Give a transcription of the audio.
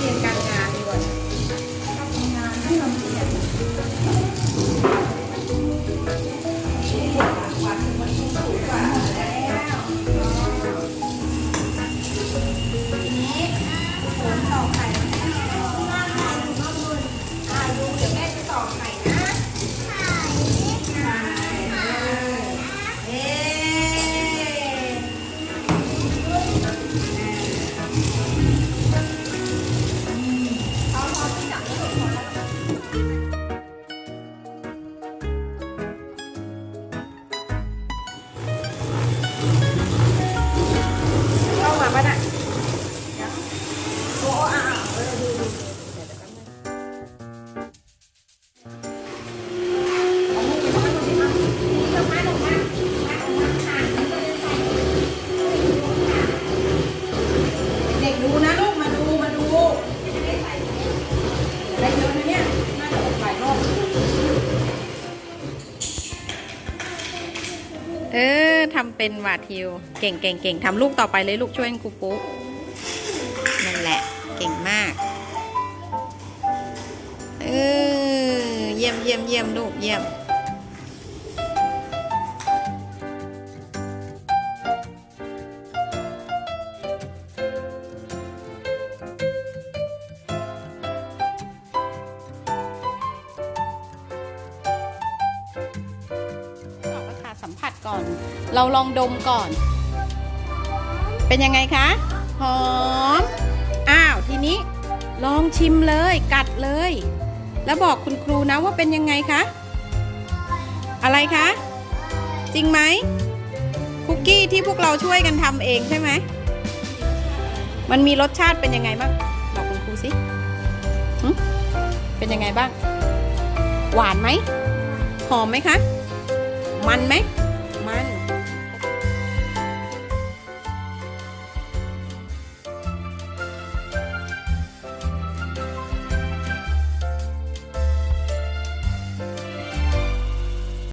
变干 เออทำเป็นวาทิว เก่งเก่งเก่งทำลูกต่อไปเลยลูกช่วยครูปุ๊นั่นแหละ เก่งมาก เออ เยี่ยมเยี่ยมเยี่ยมลูกเยี่ยม ก่อน เราลองดมก่อน เป็นยังไงคะ หอม อ้าว ทีนี้ลองชิมเลย กัดเลย แล้วบอกคุณครูนะว่าเป็นยังไงคะ อะไรคะ จริงไหม คุกกี้ที่พวกเราช่วยกันทำเองใช่ไหม มันมีรสชาติเป็นยังไงบ้าง บอกคุณครูสิเป็นยังไงบ้าง หวานไหม หอมไหมคะ มันไหม มัน